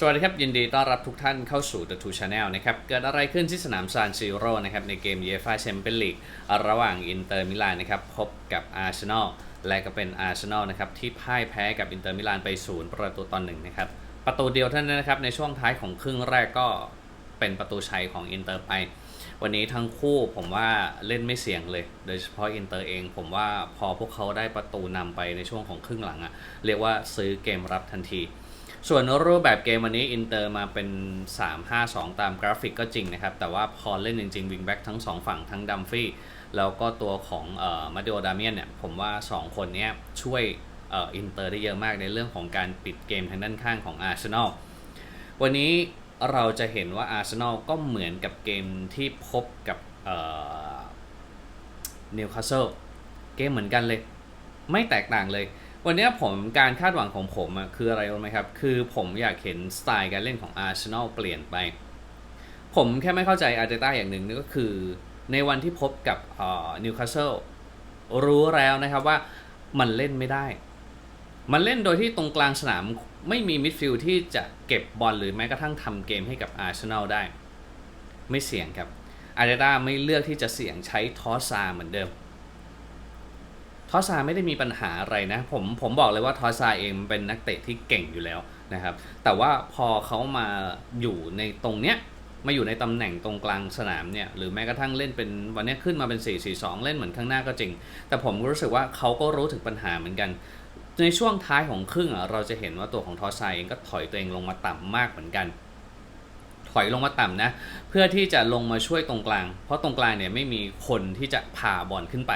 สวัสดีครับ ยินดีต้อนรับทุกท่านเข้าสู่ The Two Channel นะครับ เกิดอะไรขึ้นที่สนามซานซิโร่นะครับ ในเกม UEFA Champions League ระหว่างอินเตอร์มิลานนะครับ พบกับอาร์เซนอลและก็เป็นอาร์เซนอลนะครับ ที่พ่ายแพ้กับอินเตอร์มิลานไปศูนย์ประตูต่อหนึ่งนะครับ ประตูเดียวเท่านั้นนะครับ ในช่วงท้ายของครึ่งแรกก็เป็นประตูชัยของอินเตอร์ไป วันนี้ทั้งคู่ผมว่าเล่นไม่เสี่ยงเลย โดยเฉพาะอินเตอร์เอง ผมว่าพอพวกเขาได้ประตูนำไปในช่วงของครึ่งหลังอะเรียกว่าซื้อเกมรับทันที ส่วนรูปแบบเกมวันนี้อินเตอร์มาเป็น 3-5-2 ตามกราฟิกก็จริงนะครับ แต่ว่าพอเล่นจริงๆ วิงแบ็กทั้ง 2 ฝั่งทั้งดัมฟี่แล้วก็ตัวของเอ่อมาดิโอดาเมียนเนี่ย ผมว่า 2 คนนี้ช่วยเอ่ออินเตอร์ได้เยอะมากในเรื่องของการปิดเกมทางด้านข้างของอาร์เซนอลวันนี้เราจะเห็นว่าอาร์เซนอลก็เหมือนกับเกมที่พบกับเนิวคาสเซิลเกมเหมือนกันเลย ไม่แตกต่างเลย วันนี้ผมการคาดหวังของผมอะคืออะไรรู้ไหมครับ คือผมอยากเห็นสไตล์การเล่นของอาร์เซนอลเปลี่ยนไป ผมแค่ไม่เข้าใจอาร์เตต้าอย่างหนึ่งนั่นก็คือ ในวันที่พบกับนิวคาสเซิลรู้แล้วนะครับว่ามันเล่นไม่ได้ มันเล่นโดยที่ตรงกลางสนามไม่มีมิดฟิลด์ที่จะเก็บบอลหรือแม้กระทั่งทำเกมให้กับอาร์เซนอลได้ ไม่เสี่ยงครับอาร์เตต้าไม่เลือกที่จะเสี่ยงใช้ทอสซาเหมือนเดิม ทอสซาไม่ได้มีปัญหาอะไรนะผมผมบอกเลยว่าทอสซาเองเป็นนักเตะที่เก่งอยู่แล้วนะครับ แต่ว่าพอเขามาอยู่ในตรงเนี้ยมาอยู่ในตำแหน่งตรงกลางสนามเนี่ยหรือแม้กระทั่งเล่นเป็นวันนี้ขึ้นมาเป็น 4-4-2 เล่นเหมือนข้างหน้าก็จริง แต่ผมรู้สึกว่าเขาก็รู้ถึงปัญหาเหมือนกัน ในช่วงท้ายของครึ่งอะเราจะเห็นว่าตัวของทอสซาเองก็ถอยตัวเองลงมาต่ำมากเหมือนกัน ถอยลงมาต่ำนะ เพื่อที่จะลงมาช่วยตรงกลาง เพราะตรงกลางเนี่ยไม่มีคนที่จะพาบอลขึ้นไป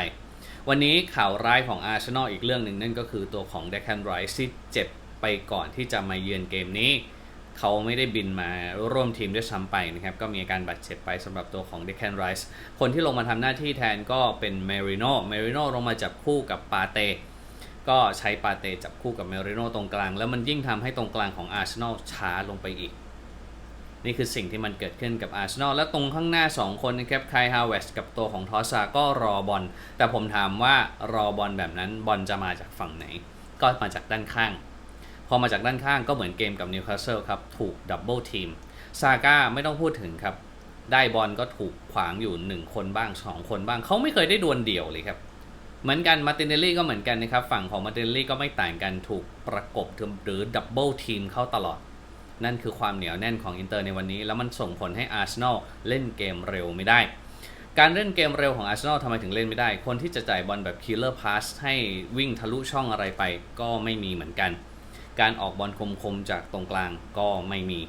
วันนี้ข่าวร้ายของอาร์เซนอลอีกเรื่องหนึ่งนั่นก็คือตัวของเดคันไรซ์ที่เจ็บไปก่อนที่จะมาเยือนเกมนี้ เขาไม่ได้บินมาร่วมทีมด้วยซ้ำไปนะครับ ก็มีอาการบาดเจ็บไปสำหรับตัวของเดคันไรซ์คนที่ลงมาทำหน้าที่แทนก็เป็นเมริโนเมริโนลงมาจับคู่กับปาเตก็ใช้ปาเตจับคู่กับเมริโนตรงกลาง แล้วมันยิ่งทำให้ตรงกลางของอาร์เซนอลช้าลงไปอีก นี่คือสิ่งที่มันเกิดขึ้นกับอาร์เซนอลและตรงข้างหน้า 2 คนนะครับไคลฮาวเวสกับตัวของทอสซาก็รอบอล แต่ผมถามว่ารอบอลแบบนั้นบอลจะมาจากฝั่งไหน ก็มาจากด้านข้าง พอมาจากด้านข้างก็เหมือนเกมกับนิวคาสเซิลครับ ถูกดับเบิลทีมซาก้าไม่ต้องพูดถึงครับ ได้บอลก็ถูกขวางอยู่ 1 คนบ้าง 2 คนบ้าง เขาไม่เคยได้ดวลเดี่ยวเลยครับเหมือนกันมาตินเนลลี่ก็เหมือนกันนะครับ ฝั่งของมาตินเนลลี่ก็ไม่ต่างกันถูกประกบหรือดับเบิลทีมเข้าตลอด นั่นคือความเหนียวแน่นของอินเตอร์ในวันนี้ แล้วมันส่งผลให้อาร์เซนอลเล่นเกมเร็วไม่ได้ การเล่นเกมเร็วของอาร์เซนอลทำไมถึงเล่นไม่ได้ คนที่จะจ่ายบอลแบบคิลเลอร์พาสให้วิ่งทะลุช่องอะไรไป ก็ไม่มีเหมือนกัน การออกบอลคมๆจากตรงกลางก็ไม่มี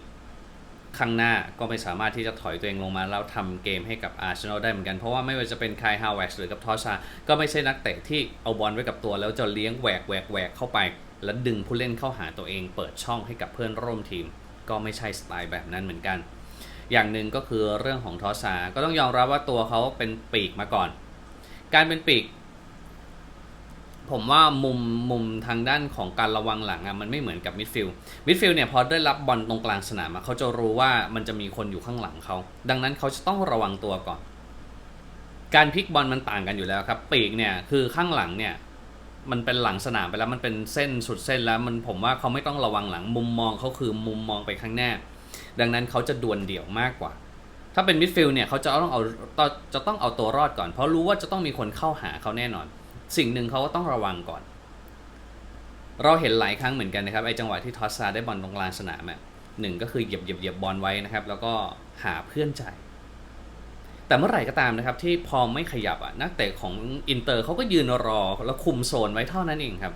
ข้างหน้าก็ไม่สามารถที่จะถอยตัวเองลงมา แล้วทำเกมให้กับอาร์เซนอลได้เหมือนกัน เพราะว่าไม่ว่าจะเป็นคายฮาวเวสหรือกับทอชา ก็ไม่ใช่นักเตะที่เอาบอลไว้กับตัวแล้วจะเลี้ยงแหวกแหวกแหวกเข้าไป แล้วดึงผู้เล่นเข้าหาตัวเองเปิดช่องให้กับเพื่อนร่วมทีม ก็ไม่ใช่สไตล์แบบนั้นเหมือนกัน อย่างหนึ่งก็คือเรื่องของทอซาก็ต้องยอมรับว่าตัวเขาเป็นปีกมาก่อน การเป็นปีก ผมว่ามุมมุมทางด้านของการระวังหลังอะมันไม่เหมือนกับมิดฟิลด์มิดฟิลด์เนี่ยพอได้รับบอลตรงกลางสนามเขาจะรู้ว่ามันจะมีคนอยู่ข้างหลังเขาดังนั้นเขาจะต้องระวังตัวก่อน การพลิกบอลมันต่างกันอยู่แล้วครับ ปีกเนี่ยคือข้างหลังเนี่ย มันเป็นหลังสนามไปแล้วมันเป็นเส้นสุดเส้นแล้วมันผมว่าเขาไม่ต้องระวังหลังมุมมองเขาคือมุมมองไปข้างหน้า ดังนั้นเขาจะดวลเดี่ยวมากกว่า ถ้าเป็นมิดฟิลด์เนี่ยเขาจะต้องเอาจะต้องเอาตัวรอดก่อน เพราะรู้ว่าจะต้องมีคนเข้าหาเขาแน่นอน สิ่งหนึ่งเขาก็ต้องระวังก่อน เราเห็นหลายครั้งเหมือนกันนะครับไอ้จังหวะที่ทอสซาได้บอลตรงกลางสนามอะหนึ่งก็คือเหยียบเหยียบเหยียบบอลไว้นะครับ แล้วก็หาเพื่อนใจ แต่เมื่อไหร่ก็ตามนะครับที่พอไม่ขยับอะนักเตะของอินเตอร์เขาก็ยืนรอแล้วคุมโซนไว้เท่านั้นเองครับ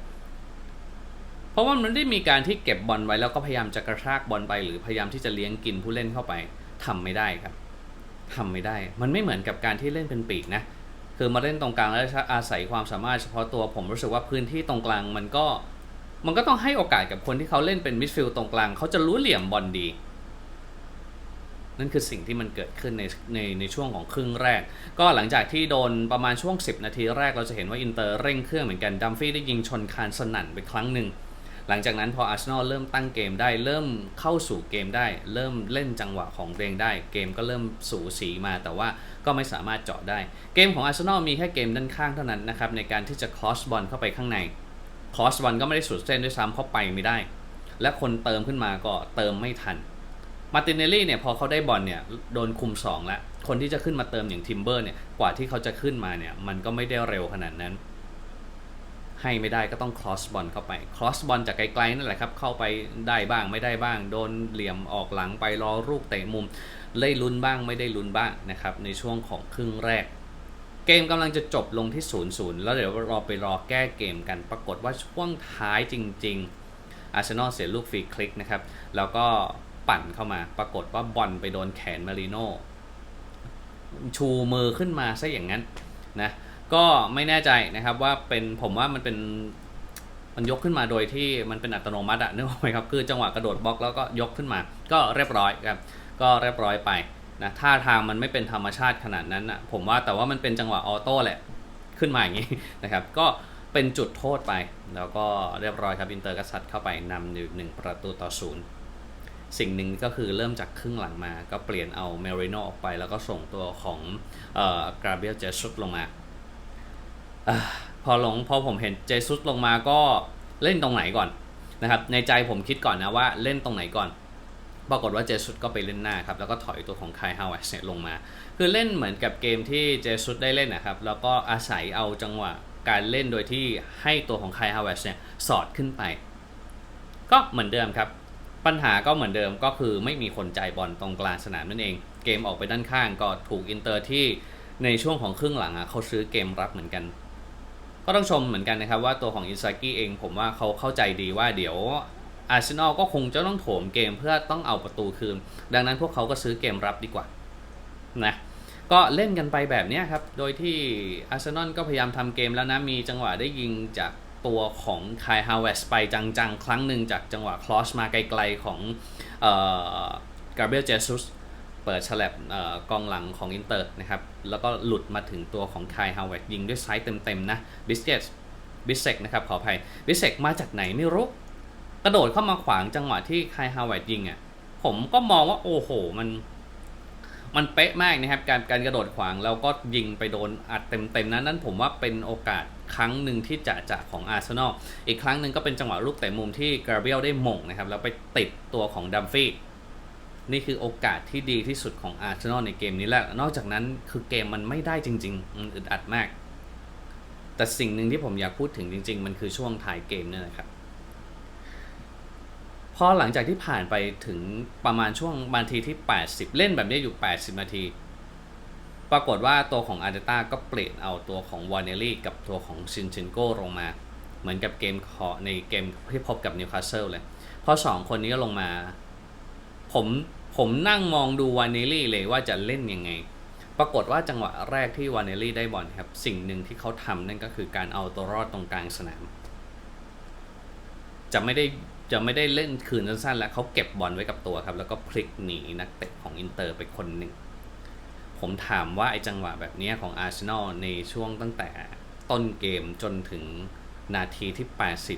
เพราะว่ามันได้มีการที่เก็บบอลไว้แล้วก็พยายามจะกระชากบอลไป หรือพยายามที่จะเลี้ยงกินผู้เล่นเข้าไปทำไม่ได้ครับทำไม่ได้ มันไม่เหมือนกับการที่เล่นเป็นปีกนะคือมาเล่นตรงกลางแล้วอาศัยความสามารถเฉพาะตัวผมรู้สึกว่าพื้นที่ตรงกลางมันก็มันก็ต้องให้โอกาสกับคนที่เขาเล่นเป็นมิดฟิลด์ตรงกลางเขาจะรู้เหลี่ยมบอลดี นั่นคือสิ่งที่มันเกิดขึ้นในในในช่วงของครึ่งแรก ก็หลังจากที่โดนประมาณช่วง 10 นาทีแรกเราจะเห็นว่าอินเตอร์เร่งเครื่องเหมือนกันดัมฟี่ได้ยิงชนคานสนั่นไปครั้งหนึ่งหลังจากนั้นพออาร์เซนอลเริ่มตั้งเกมได้เริ่มเข้าสู่เกมได้ เริ่มเล่นจังหวะของเองได้ เกมก็เริ่มสูสีมาแต่ว่าก็ไม่สามารถเจาะได้ เกมของอาร์เซนอลมีแค่เกมด้านข้างเท่านั้นนะครับในการที่จะคอสบอลเข้าไปข้างในคอสบอลก็ไม่ได้สุดเส้นด้วยซ้ำเพราไปไม่ได้ และคนเติมขึ้นมาก็เติมไม่ทัน มาร์ตินเนลลี่เนี่ยพอเขาได้บอลเนี่ยโดนคุม 2 แล้ว คนที่จะขึ้นมาเติมอย่างทิมเบอร์เนี่ยกว่าที่เขาจะขึ้นมาเนี่ยมันก็ไม่ได้เร็วขนาดนั้น ให้ไม่ได้ก็ต้องครอสบอลเข้าไปครอสบอลจากไกลๆนั่นแหละครับ เข้าไปได้บ้างไม่ได้บ้าง โดนเหลี่ยมออกหลังไปรอลูกเตะมุมเล่ลุ้นบ้างไม่ได้ลุ้นบ้างนะครับในช่วงของครึ่งแรก เกมกำลังจะจบลงที่ 0-0 แล้วเดี๋ยวเราไปรอแก้เกมกัน ปรากฏว่าช่วงท้ายจริง ๆอาร์เซนอลเสียลูกฟรีคลิกนะครับแล้วก็ ปั่นเข้ามา ปรากฏว่าบอลไปโดนแขนมาริโนชูมือขึ้นมาซะอย่างนั้นนะก็ไม่แน่ใจนะครับว่าเป็นผมว่ามันเป็นมันยกขึ้นมาโดยที่มันเป็นอัตโนมัติอะนึกออกไหมครับคือจังหวะกระโดดบล็อกแล้วก็ยกขึ้นมา ก็เรียบร้อยครับก็เรียบร้อยไปนะท่าทางมันไม่เป็นธรรมชาติขนาดนั้นนะผมว่าแต่ว่ามันเป็นจังหวะออโต้แหละขึ้นมาอย่างนี้นะครับ ก็เป็นจุดโทษไป แล้วก็เรียบร้อยครับอินเตอร์ก็ซัดเข้าไปนำอยู่หนึ่งประตูต่อศูนย์ สิ่งหนึ่งก็คือเริ่มจากครึ่งหลังมา ก็เปลี่ยนเอาเมริโนออกไป แล้วก็ส่งตัวของเอ่อกราเบียลเจสุสลงมาอพอลงพอผมเห็นเจสุสลงมาก็เล่นตรงไหนก่อนนะครับ ในใจผมคิดก่อนนะว่าเล่นตรงไหนก่อน ปรากฏว่าเจสุสก็ไปเล่นหน้าครับ แล้วก็ถอยตัวของคายฮาวเวสเนี่ยลงมา คือเล่นเหมือนกับเกมที่เจสุสได้เล่นนะครับ แล้วก็อาศัยเอาจังหวะการเล่นโดยที่ให้ตัวของคายฮาวเวสเนี่ยสอดขึ้นไป ก็เหมือนเดิมครับ ปัญหาก็เหมือนเดิมก็คือไม่มีคนจ่ายบอลตรงกลางสนามนั่นเอง เกมออกไปด้านข้างก็ถูกอินเตอร์ที่ในช่วงของครึ่งหลังอะเขาซื้อเกมรับเหมือนกัน ก็ต้องชมเหมือนกันนะครับว่าตัวของอินซากิเองผมว่าเขาเข้าใจดีว่าเดี๋ยวอาร์เซนอลก็คงจะต้องโถมเกมเพื่อต้องเอาประตูคืน ดังนั้นพวกเขาก็ซื้อเกมรับดีกว่านะก็เล่นกันไปแบบนี้ครับ โดยที่อาร์เซนอลก็พยายามทำเกมแล้วนะ มีจังหวะได้ยิงจาก ตัวของคายฮาวเวสไปจังๆ ครั้งหนึ่งจากจังหวะคลอสมาไกลๆของเอ่อกาเบรียลเจสุสเปิดฉลับเอ่อกองหลังของอินเตอร์นะครับ แล้วก็หลุดมาถึงตัวของคายฮาวเวสยิงด้วยซ้ายเต็มๆนะบิสเกตบิสเซกนะครับขออภัยบิสเซกมาจากไหนไม่รู้กระโดดเข้ามาขวางจังหวะที่คายฮาวเวดยิงอะผมก็มองว่าโอ้โหมัน มันเป๊ะมากนะครับ การการกระโดดขวางแล้วก็ยิงไปโดนอัดเต็มๆนั้นนั่นผมว่าเป็นโอกาสครั้งหนึ่งที่จะจะของอาร์เซนอลอีกครั้งหนึ่งก็เป็นจังหวะลูกเตะมุมที่กราเบียลได้มงนะครับ แล้วไปติดตัวของดัมฟี่นี่คือโอกาสที่ดีที่สุดของอาร์เซนอลในเกมนี้แหละนอกจากนั้นคือเกมมันไม่ได้จริงๆมันอึดอัดมาก แต่สิ่งหนึ่งที่ผมอยากพูดถึงจริง ๆ มันคือช่วงท้ายเกมเนี่ยนะครับ พอหลังจากที่ผ่านไปถึงประมาณช่วงนาทีที่ 80 เล่นแบบนี้อยู่ 80 นาที ปรากฏว่าตัวของอาร์เตต้าก็เปลี่ยนเอาตัวของวานเนลลี่กับตัวของซินชินโกลงมา เหมือนกับเกมขอในเกมที่พบกับนิวคาสเซิลเลยพอสองคนนี้ก็ลงมา ผมผมนั่งมองดูวานเนลลี่เลยว่าจะเล่นยังไง ปรากฏว่าจังหวะแรกที่วานเนลลี่ได้บอลครับสิ่งหนึ่งที่เขาทำนั่นก็คือการเอาตัวรอดตรงกลางสนาม จะไม่ได้ จะไม่ได้เล่นคืนสั้นๆ แล้วเขาเก็บบอลไว้กับตัวครับ แล้วก็พลิกหนีนักเตะของอินเตอร์ไปคนหนึ่ง ผมถามว่าไอ้จังหวะแบบนี้ของอาร์เซนอลในช่วงตั้งแต่ต้นเกมจนถึงนาทีที่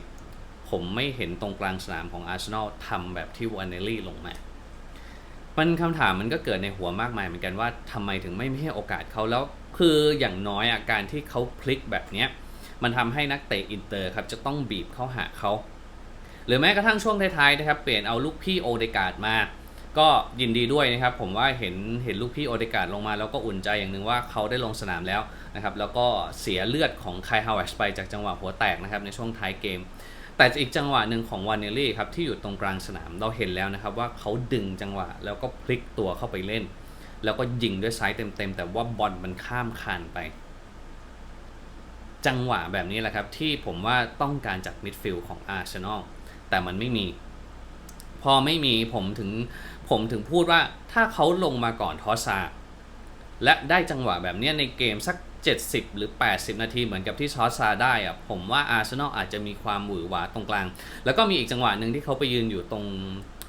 80 ผมไม่เห็นตรงกลางสนามของอาร์เซนอลทำแบบที่วานเนลลี่ลงมา มันคำถามมันก็เกิดในหัวมากมายเหมือนกันว่าทำไมถึงไม่ให้โอกาสเขาแล้วคืออย่างน้อยอาการที่เขาพลิกแบบนี้มันทำให้นักเตะอินเตอร์ครับจะต้องบีบเข้าหาเขา หรือแม้กระทั่งช่วงท้ายๆนะครับเปลี่ยนเอาลูกพี่โอเดกาดมา ก็ยินดีด้วยนะครับ ผมว่าเห็นเห็นลูกพี่โอเดกาดลงมา แล้วก็อุ่นใจอย่างหนึ่งว่าเขาได้ลงสนามแล้วนะครับแล้วก็เสียเลือดของไคฮาวเวชไปจากจังหวะหัวแตกนะครับในช่วงท้ายเกม แต่อีกจังหวะหนึ่งของวานเนลลี่ครับที่อยู่ตรงกลางสนามเราเห็นแล้วนะครับว่าเขาดึงจังหวะแล้วก็พลิกตัวเข้าไปเล่น แล้วก็ยิงด้วยซ้ายเต็มๆแต่ว่าบอลมันข้ามคานไปจังหวะแบบนี้แหละครับ ที่ผมว่าต้องการจากมิดฟิลด์ของอาร์เซนอล แต่มันไม่มี พอไม่มีผมถึงผมถึงพูดว่าถ้าเขาลงมาก่อนทอสซาและได้จังหวะแบบนี้ในเกมสัก 70 หรือ 80 นาทีเหมือนกับที่ทอสซาได้อะผมว่าอาร์เซนอลอาจจะมีความหวือหวาตรงกลาง แล้วก็มีอีกจังหวะหนึ่งที่เขาไปยืนอยู่ตรง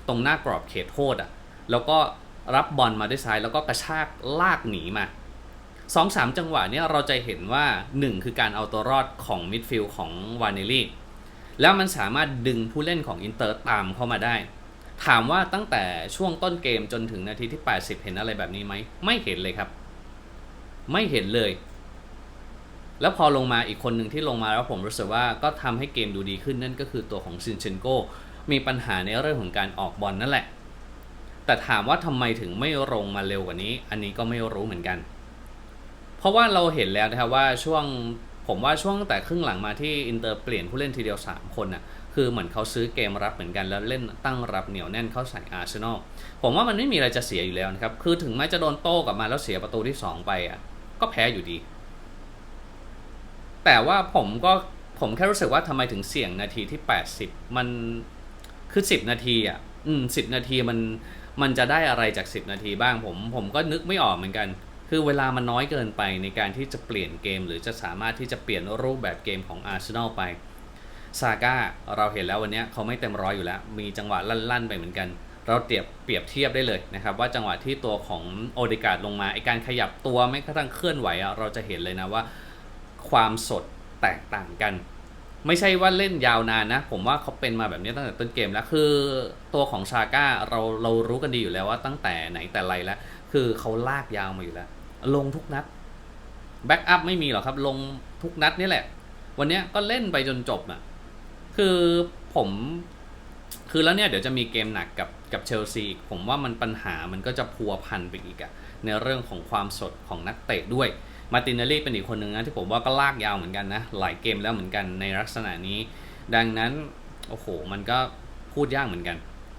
ตรงหน้ากรอบเขตโทษอะแล้วก็รับบอลมาด้วยซ้ายแล้วก็กระชากลากหนีมาสองสามจังหวะเนี้ยเราจะเห็นว่า 1 คือการเอาตัวรอดของมิดฟิลด์ของวานเนลลี่ แล้วมันสามารถดึงผู้เล่นของอินเตอร์ตามเข้ามาได้ ถามว่าตั้งแต่ช่วงต้นเกมจนถึงนาทีที่ 80 เห็นอะไรแบบนี้ไหม ไม่เห็นเลยครับ ไม่เห็นเลย แล้วพอลงมาอีกคนหนึ่งที่ลงมาแล้วผมรู้สึกว่าก็ทำให้เกมดูดีขึ้นนั่นก็คือตัวของซินเชนโกมีปัญหาในเรื่องของการออกบอลนั่นแหละ แต่ถามว่าทำไมถึงไม่ลงมาเร็วกว่านี้ อันนี้ก็ไม่รู้เหมือนกัน เพราะว่าเราเห็นแล้วนะครับว่าช่วง ผมว่าช่วงแต่ครึ่งหลังมาที่อินเตอร์เปลี่ยนผู้เล่นทีเดียว 3 คนน่ะคือเหมือนเขาซื้อเกมรับเหมือนกันแล้วเล่นตั้งรับเหนียวแน่นเข้าใส่อาร์เซนอลผมว่ามันไม่มีอะไรจะเสียอยู่แล้วนะครับ คือถึงแม้จะโดนโต้กลับมาแล้วเสียประตูที่ 2 ไปอะก็แพ้อยู่ดี แต่ว่าผมก็ผมแค่รู้สึกว่าทำไมถึงเสี่ยงนาทีที่ 80 มันคือ 10 นาทีอะอืมสินาทีมันมันจะได้อะไรจาก 10 นาทีบ้างผมผมก็นึกไม่ออกเหมือนกัน คือเวลามันน้อยเกินไปในการที่จะเปลี่ยนเกม หรือจะสามารถที่จะเปลี่ยนรูปแบบเกมของอาร์เซนอลไปซาก้าเราเห็นแล้ววันนี้เขาไม่เต็มร้อยอยู่แล้ว มีจังหวะลั่นๆไปเหมือนกัน เราเปรียบเปรียบเทียบได้เลยนะครับ ว่าจังหวะที่ตัวของโอเดกาดลงมาไอการขยับตัวไม่กระทั่งเคลื่อนไหวเราจะเห็นเลยนะว่า ความสดแตกต่างกัน ไม่ใช่ว่าเล่นยาวนานนะ ผมว่าเขาเป็นมาแบบนี้ตั้งแต่ต้นเกมแล้วคือตัวของชาก้าเราเรารู้กันดีอยู่แล้วว่าตั้งแต่ไหนแต่ไรแล้วคือเขาลากยาวมาอยู่แล้ว ลงทุกนัดแบ็กอัพไม่มีหรอกครับ ลงทุกนัดนี่แหละ วันนี้ก็เล่นไปจนจบอะ คือผม คือแล้วเนี่ยเดี๋ยวจะมีเกมหนักกับกับเชลซีผมว่ามันปัญหามันก็จะพัวพันไปอีกอะในเรื่องของความสดของนักเตะด้วย มาตินเนลลี่เป็นอีกคนหนึ่งนะที่ผมว่าก็ลากยาวเหมือนกันนะ หลายเกมแล้วเหมือนกันในลักษณะนี้ ดังนั้น โอ้โห มันก็พูดยากเหมือนกัน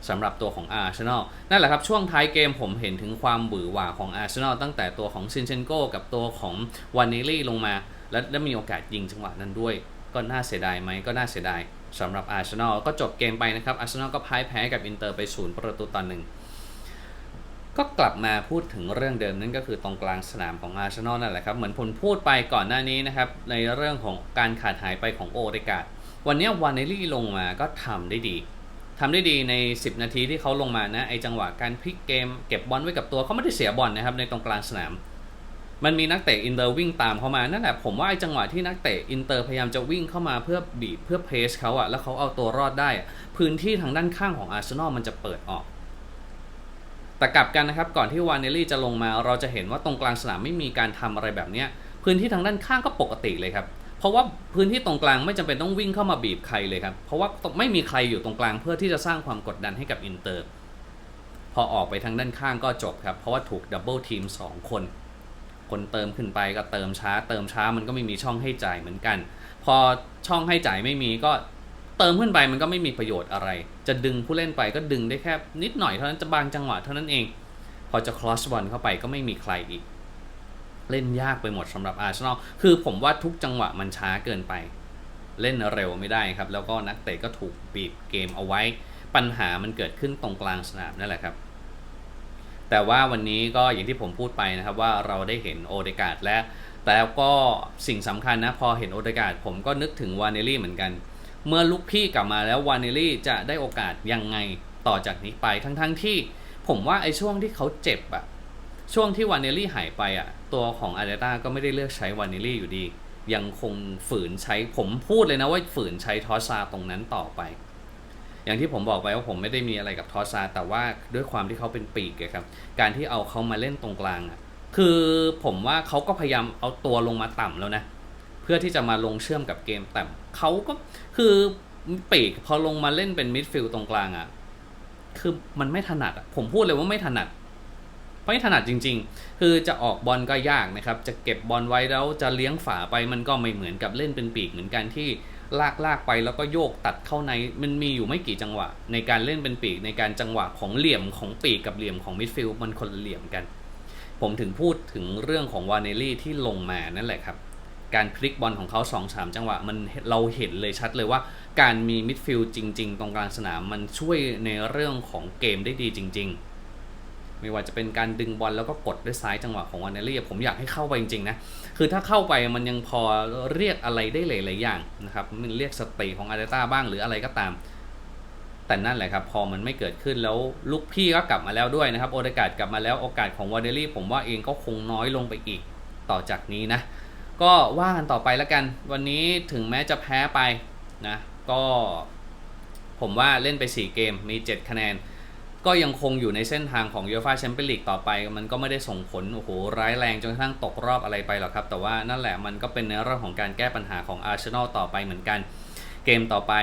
สำหรับตัวของอาร์เซนอลนั่นแหละครับช่วงท้ายเกมผมเห็นถึงความบือหวาของอาร์เซนอลตั้งแต่ตัวของซินเชนโกกับตัวของวานเนลลี่ลงมา และได้มีโอกาสยิงจังหวะนั้นด้วย ก็น่าเสียดายไหมก็น่าเสียดายสำหรับอาร์เซนอลก็จบเกมไปนะครับอาร์เซนอลก็พ่ายแพ้กับอินเตอร์ไปศูนย์ประตูต่อหนึ่งก็กลับมาพูดถึงเรื่องเดิมนั่นก็คือตรงกลางสนามของอาร์เซนอลนั่นแหละครับ เหมือนผมพูดไปก่อนหน้านี้นะครับ ในเรื่องของการขาดหายไปของโอเดกาดวันนี้วานเนลลี่ลงมาก็ทำได้ดี ทำได้ดีใน 10 นาทีที่เขาลงมานะไอจังหวะการพลิกเกมเก็บบอลไว้กับตัวเขาไม่ได้เสียบอลนะครับในตรงกลางสนาม มันมีนักเตะอินเตอร์วิ่งตามเข้ามานั่นแหละผมว่าไอจังหวะที่นักเตะอินเตอร์พยายามจะวิ่งเข้ามาเพื่อบีบเพื่อเพสเขาอะแล้วเขาเอาตัวรอดได้ พื้นที่ทางด้านข้างของอาร์เซนอลมันจะเปิดออกแต่กลับกันนะครับก่อนที่วานเนลลี่จะลงมา เราจะเห็นว่าตรงกลางสนามไม่มีการทำอะไรแบบนี้พื้นที่ทางด้านข้างก็ปกติเลยครับ เพราะว่าพื้นที่ตรงกลางไม่จำเป็นต้องวิ่งเข้ามาบีบใครเลยครับ เพราะว่าไม่มีใครอยู่ตรงกลางเพื่อที่จะสร้างความกดดันให้กับอินเตอร์ พอออกไปทางด้านข้างก็จบครับ เพราะว่าถูกดับเบิลทีม2คน คนเติมขึ้นไปก็เติมช้า เติมช้ามันก็ไม่มีช่องให้จ่ายเหมือนกัน พอช่องให้จ่ายไม่มีก็เติมขึ้นไปมันก็ไม่มีประโยชน์อะไร จะดึงผู้เล่นไปก็ดึงได้แค่นิดหน่อยเท่านั้นจะบางจังหวะเท่านั้นเอง พอจะคลอสบอลเข้าไปก็ไม่มีใครอีก เล่นยากไปหมดสำหรับอาร์เซนอลคือผมว่าทุกจังหวะมันช้าเกินไป เล่นเร็วไม่ได้ครับ แล้วก็นักเตะก็ถูกบีบเกมเอาไว้ ปัญหามันเกิดขึ้นตรงกลางสนามนั่นแหละครับ แต่ว่าวันนี้ก็อย่างที่ผมพูดไปนะครับว่าเราได้เห็นโอเดกาดและแต่ก็สิ่งสำคัญนะพอเห็นโอเดกาดผมก็นึกถึงวานเนลลี่เหมือนกัน เมื่อลุกพี่กลับมาแล้ววานเนลลี่จะได้โอกาสยังไงต่อจากนี้ไปทั้งๆทที่ผมว่าไอ้ช่วงที่เขาเจ็บอะ ช่วงที่วานเนลลี่หายไปอะ ตัวของอาร์เตต้าก็ไม่ได้เลือกใช้วานเนลลี่อยู่ดี ยังคงฝืนใช้ผมพูดเลยนะว่าฝืนใช้ทอสซาตรงนั้นต่อไป อย่างที่ผมบอกไปว่าผมไม่ได้มีอะไรกับทอสซาแต่ว่าด้วยความที่เขาเป็นปีกครับ การที่เอาเขามาเล่นตรงกลางอะคือผมว่าเขาก็พยายามเอาตัวลงมาต่ำแล้วนะ เพื่อที่จะมาลงเชื่อมกับเกมแต่เขาก็คือปีกพอลงมาเล่นเป็นมิดฟิลด์ตรงกลางอะ คือมันไม่ถนัดผมพูดเลยว่าไม่ถนัด ไม่ถนัดจริง ๆ คือจะออกบอลก็ยากนะครับ จะเก็บบอลไว้แล้วจะเลี้ยงฝาไปมันก็ไม่เหมือนกับเล่นเป็นปีกเหมือนกันที่ลากลากไปแล้วก็โยกตัดเข้าในมันมีอยู่ไม่กี่จังหวะ ในการเล่นเป็นปีกในการจังหวะของเหลี่ยมของปีกกับเหลี่ยมของมิดฟิลด์มันคนเหลี่ยมกัน ผมถึงพูดถึงเรื่องของวานเนลลี่ที่ลงมานั่นแหละครับ การพลิกบอลของเขา2อสจังหวะมันเราเห็นเลยชัดเลยว่า การมีมิดฟิลด์จริง ๆ ตรงกลางสนามมันช่วยในเรื่องของเกมได้ดีจริง ๆ ไม่ว่าจะเป็นการดึงบอลแล้วก็กดด้วยซ้ายจังหวะของวานเนลลี่ผมอยากให้เข้าไปจริงๆนะ คือถ้าเข้าไปมันยังพอเรียกอะไรได้หลายๆอย่างนะครับ มันเรียกสติของอาร์เตต้าบ้างหรืออะไรก็ตาม แต่นั่นแหละครับ พอมันไม่เกิดขึ้นแล้วลูกพี่ก็กลับมาแล้วด้วยนะครับ โอกาสกลับมาแล้วโอกาสของวานเนลลี่ผมว่าเองก็คงน้อยลงไปอีกต่อจากนี้นะ ก็ว่ากันต่อไปแล้วกัน วันนี้ถึงแม้จะแพ้ไปนะ ก็ ผมว่าเล่นไป 4 เกมมี 7 คะแนน ก็ยังคงอยู่ในเส้นทางของยูฟ่าแชมเปี้ยนลีกต่อไป มันก็ไม่ได้ส่งผลโอ้โหร้ายแรงจนกระทั่งตกรอบอะไรไปหรอกครับ แต่ว่านั่นแหละมันก็เป็นในเรื่องของการแก้ปัญหาของอาร์เซนอลต่อไปเหมือนกัน เกมต่อไป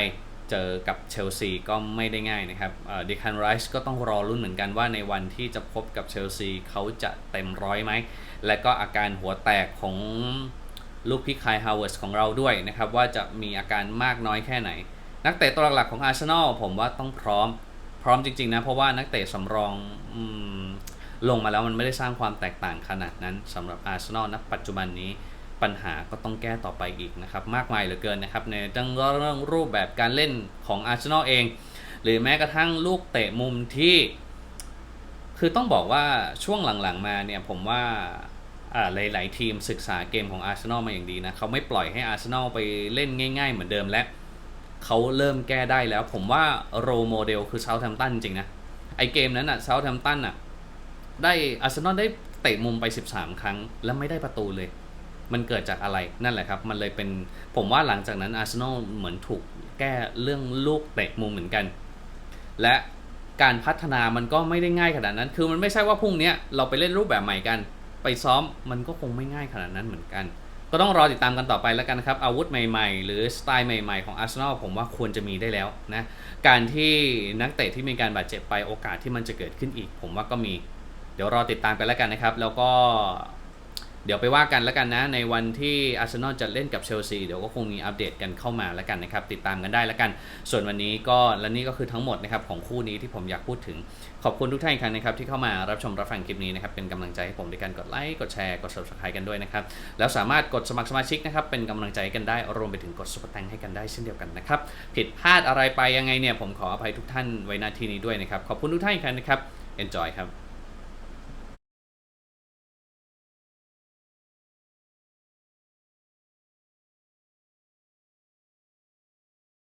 เจอกับเชลซีก็ไม่ได้ง่ายนะครับเดคันไรส์ก็ต้องรอรุ่นเหมือนกันว่าในวันที่จะพบกับเชลซีเขาจะเต็มร้อยไหม และก็อาการหัวแตกของลูกพี่คายฮาวเวิร์สของเราด้วยนะครับว่าจะมีอาการมากน้อยแค่ไหน นักเตะตัวหลักๆของอาร์เซนอลผมว่าต้องพร้อม พร้อมจริงๆนะ เพราะว่านักเตะสำรองอลงมาแล้วมันไม่ได้สร้างความแตกต่างขนาดนั้นสำหรับอาร์เซนอลณปัจจุบันนี้ปัญหาก็ต้องแก้ต่อไปอีกนะครับ มากมายเหลือเกินนะครับ ในทั้งเรื่องรูปแบบการเล่นของอาร์เซนอลเอง หรือแม้กระทั่งลูกเตะมุมที่ คือต้องบอกว่าช่วงหลังๆมาเนี่ยผมว่าหลายๆทีมศึกษาเกมของอาร์เซนอลมาอย่างดีนะ เขาไม่ปล่อยให้อาร์เซนอลไปเล่นง่าย ๆ เหมือนเดิมและ เขาเริ่มแก้ได้แล้ว ผมว่าโรโมเดลคือเซาแฮมตันจริงนะ ไอเกมนั้นอะเซาแฮมตันอะได้อาร์เซนอลได้เตะมุมไป 13 ครั้ง แล้วไม่ได้ประตูเลย มันเกิดจากอะไรนั่นแหละครับ มันเลยเป็นผมว่าหลังจากนั้นอาร์เซนอลเหมือนถูกแก้เรื่องลูกเตะมุมเหมือนกัน และการพัฒนามันก็ไม่ได้ง่ายขนาดนั้น คือมันไม่ใช่ว่าพรุ่งนี้เราไปเล่นรูปแบบใหม่กัน ไปซ้อมมันก็คงไม่ง่ายขนาดนั้นเหมือนกัน ก็ต้องรอติดตามกันต่อไปแล้วกันนะครับ อาวุธใหม่ๆ หรือสไตล์ใหม่ ๆ ของอาร์เซนอลผมว่าควรจะมีได้แล้วนะการที่นักเตะที่มีการบาดเจ็บไปโอกาสที่มันจะเกิดขึ้นอีก ผมว่าก็มี เดี๋ยวรอติดตามกันแล้วกันนะครับ แล้วก็ เดี๋ยวไปว่ากันแล้วกันนะ ในวันที่อาร์เซนอลจะเล่นกับเชลซีเดี๋ยวก็คงมีอัปเดตกันเข้ามาแล้วกันนะครับ ติดตามกันได้แล้วกัน ส่วนวันนี้ก็และนี่ก็คือทั้งหมดนะครับของคู่นี้ที่ผมอยากพูดถึง ขอบคุณทุกท่านอีกครั้งนะครับ ที่เข้ามารับชมรับฟังคลิปนี้นะครับเป็นกำลังใจให้ผมด้วยการกดไลค์กดแชร์กด subscribe กันด้วยนะครับแล้วสามารถกดสมัครสมาชิกนะครับเป็นกำลังใจให้กันได้รวมไปถึงกดซุปเปอร์แตงให้กันได้เช่นเดียวกันนะครับผิดพลาดอะไรไปยังไงเนี่ยผมขออภัยทุกท่านไว้ณที่นี้ด้วยนะครับขอบคุณทุกท่านอีกครั้งนะครับ enjoy ครับ